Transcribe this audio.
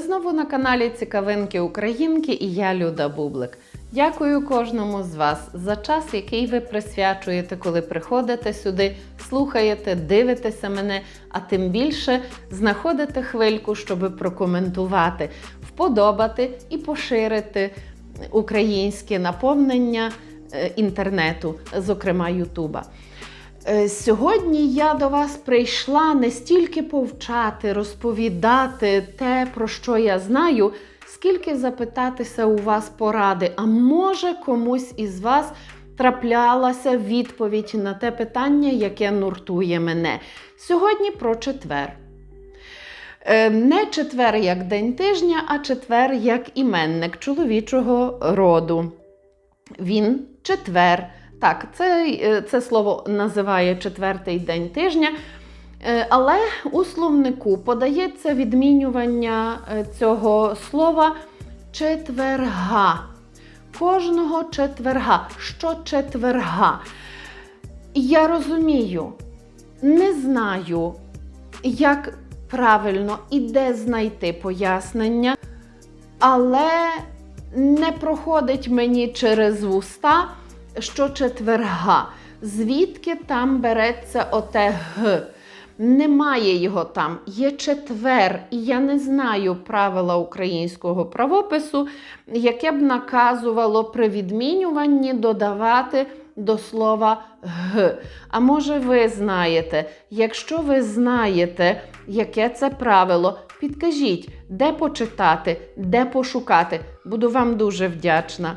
знову на каналі Цікавинки Українки і я Люда Бублик. Дякую кожному з вас за час, який ви присвячуєте, коли приходите сюди, слухаєте, дивитеся мене, а тим більше знаходите хвильку, щоб прокоментувати, вподобати і поширити українське наповнення е, інтернету, зокрема Ютуба. Е, Сьогодні я до вас прийшла не стільки повчати, розповідати те, про що я знаю, скільки запитатися у вас поради. А може комусь із вас траплялася відповідь на те питання, яке нуртує мене. Сьогодні про четвер. Е, Не четвер як день тижня, а четвер як іменник чоловічого роду. Він четвер. Так, це, е, це слово називає четвертий день тижня. Е, Але у словнику подається відмінювання е, цього слова четверга. Кожного четверга. Що четверга? Я розумію, не знаю, як правильно і де знайти пояснення, але не проходить мені через вуста, що четверга. Звідки там береться оте г? Немає його там, є четвер, і я не знаю правила українського правопису, яке б наказувало при відмінюванні додавати до слова г. А може, ви знаєте? Якщо ви знаєте, яке це правило, підкажіть, де почитати, де пошукати. Буду вам дуже вдячна.